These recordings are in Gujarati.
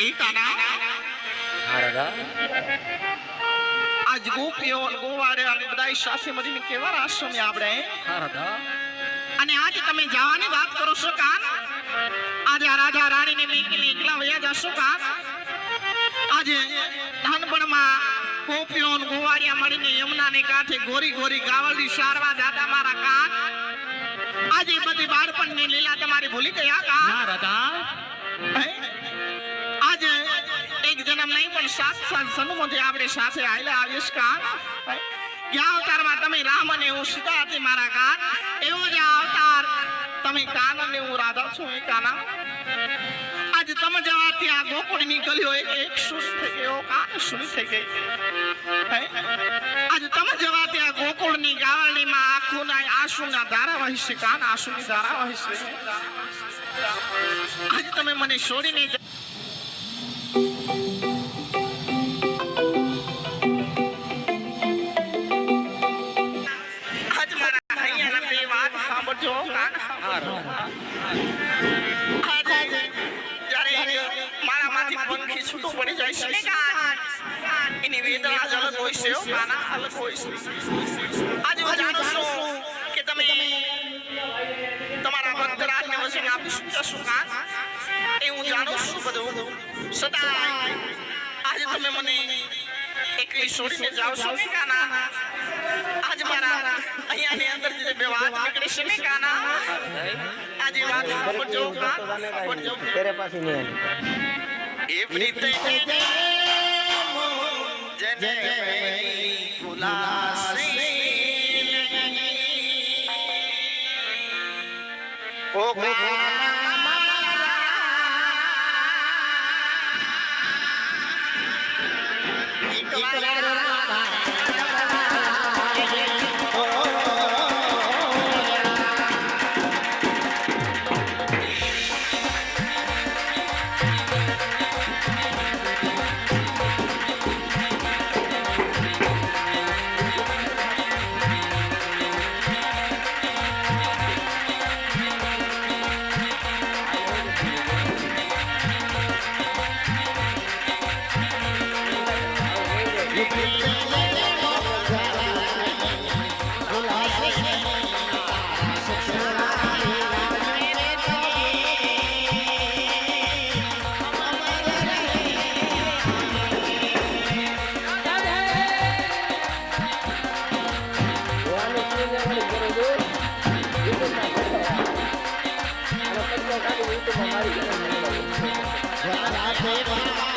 એ કાના હા આજ ગોપીઓ ગોવાળે અને બધાય સાથે મળીને કેવા આશ્રમે આપણે? અને આજ તમે જવાની વાત કરો છો કાન? આજે આ રાજા રાણીને મેકીને એકલા વયા જશો કાન? આજે નાનપણમાં ગોપીઓ ગોવાડિયા ગોવાળિયા મળીને યમુનાને કાંઠે ગોરી ગોરી ગાવડી સારવા જાતા મારા કાન. આજે બધી બાળપણની લીલા તમારી ભૂલી ગયા કાન? ના રાધા એક નહીં, પણ સાત જન્મોથી આપણે સાથે આયલા આવીશ કાન હે? ગયા અવતારમાં તમે રામ અને હું સીતા હતી મારા કાન એવો જ અવતાર તમે કાન અને હું રાધા છું, એ કાના આજે તમે જવાથી આ ગોકુળની ગલીઓ એક સુસ થઈ ગયો કાન સુરી થઈ ગઈ? આજે તમે જવાથી આ ગોકુળની ગાવરણીમાં આંખોના આંસુના ધારા વહી છે કાન આંસુની ધારા વહી છે આજે તમે મને છોડીને પંખી છૂટું પડી જાય છે. એની વેદના જ અલગ હોય છે અલગ હોય છે. આજે હું જાણું છું કે તમે તમારા ભક્ત રાજને વચન આપી જશો કાન એ હું જાણું છું બધું. સદાય. આજે તમે મને એકલી છોડીને જાઓ છો ને કાના? આજ મારા અહીંયાની અંદર જે બે વાત નીકળે છે ને કાના? આજે વાત સાંભળજો કાન સાંભળજો તેરે પાસે નહીં આની એવી રીતે જેને ભૂલાશે ઓ Thank you.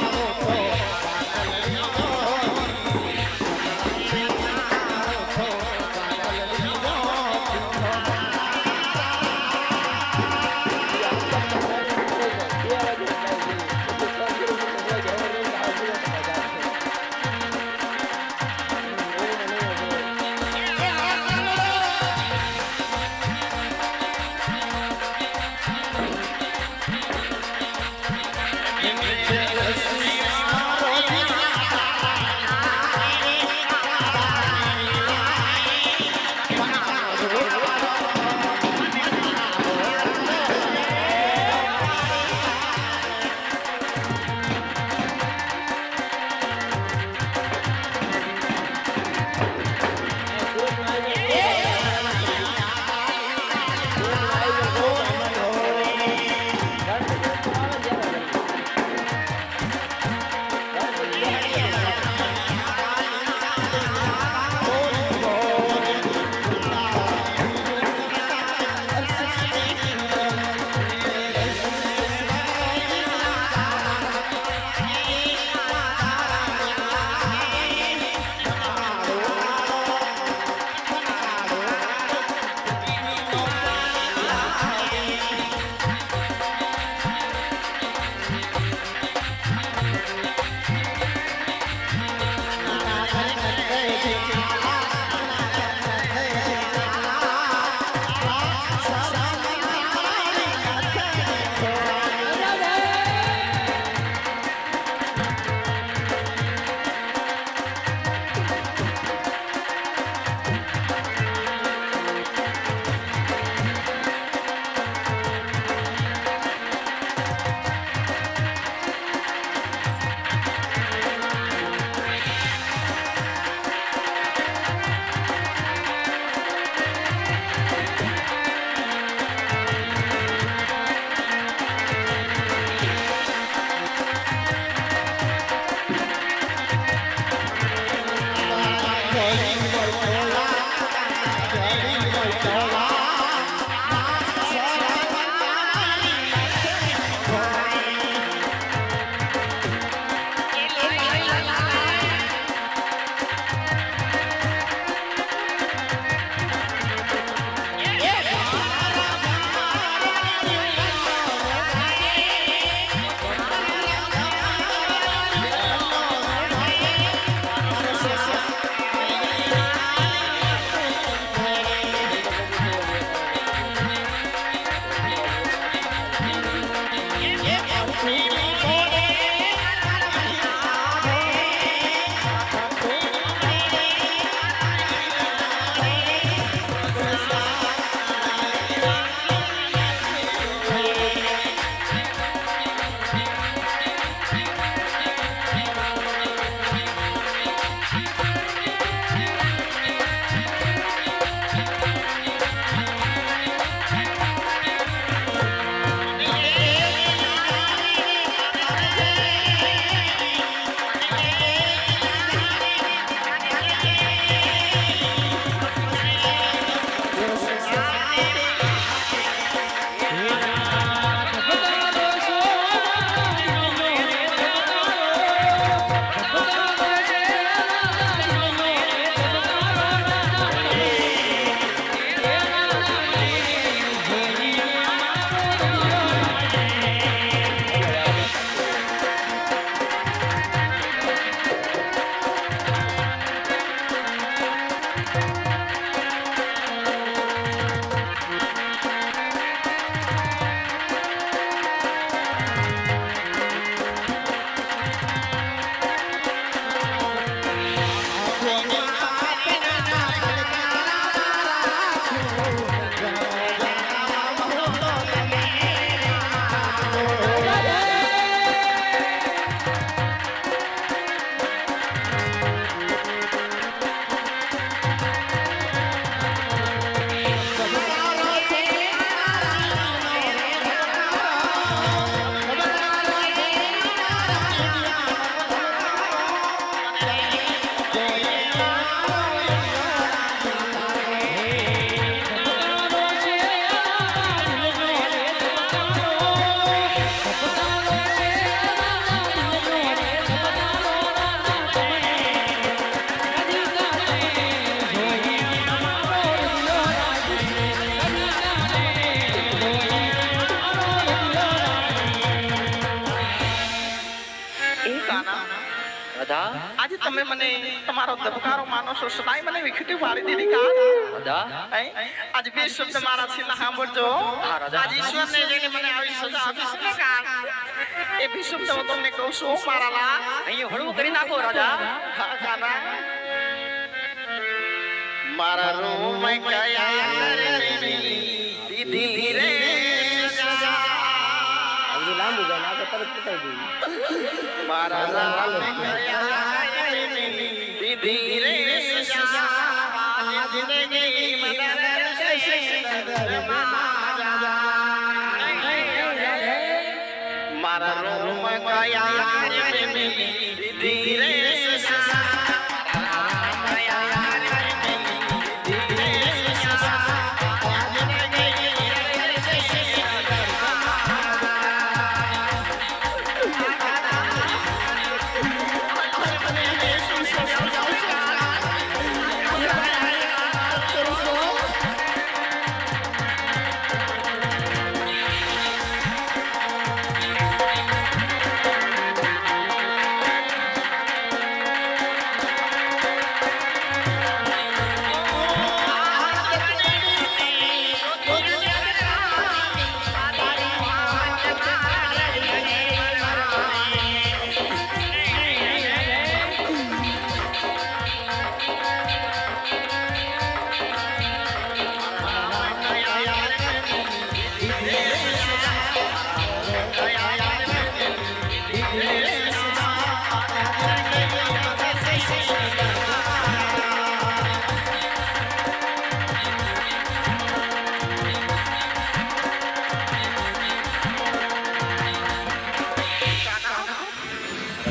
આજે તમે મને તમારો દબકારો માનો છો સદાય મને વિખટી પાડી દીધી કા? રાધા આજ આજે બે શબ્દ મારા છેલ્લા સાંભળજો. આજ રાજા. આજે ઈશ્વરને જેને મને આવી સજા આપી છે કા? એ બે શબ્દ હું તમને કહું છું મારા લા. અહીંયા હળવું કરી નાખો રાજા મારા રૂમ કયા દીધી લાંબુ જાય આગળ તરત પતાવી દઈએ. મારા રામ કયા રે સજા. જિંદગી મારા રૂમ કયા દીધી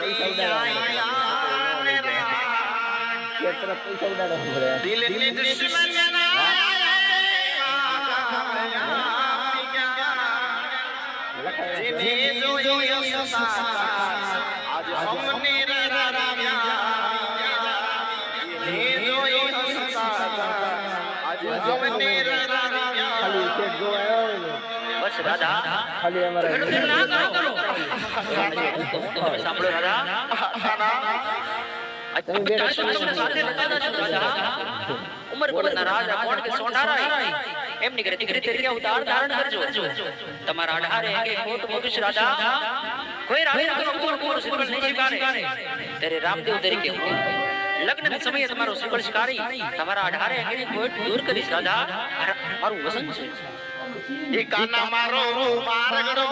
પૈસા ઉડાડવા પડે દિલ ને દુશ્મન જેને જોયો આજ અમને જેને જોયો આજ અમને ખાલી એક જોવા આવ્યો હોય ને બસ રાધા ખાલી અમારા એટલું દિલ ના કરો તમે સાંભળો રાધા તમે બે આજ તો તમને સાથે બતાવતા છું રાધા ઉમરકોટના રાજા કોણ કે સોંઢારાય એમની ઘરે દીકરી તરીકે અવતાર ધારણ કરજો તમારા અઢારે કે કોટ મોગીશ રાધા કોઈ રાજા કોઈ કુંવર કુંવર શ્રીફળ નહીં સ્વીકારે ત્યારે રામદેવ તરીકે હું લગ્ન સમયે તમારો શ્રીફળ સ્વીકારી તમારા અઢારે અંગેની કોટ દૂર કરીશ રાધા મારું વસન છે એ કાના મારો મારગડો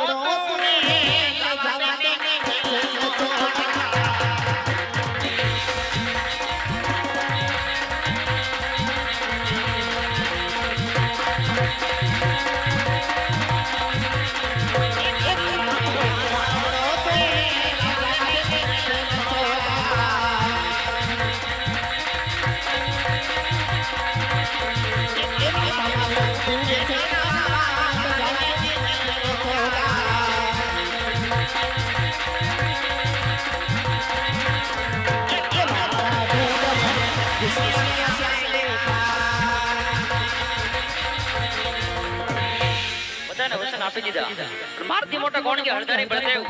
આપી દીધા. મારથી મોટા કોણ કે હળદારી બળદેવ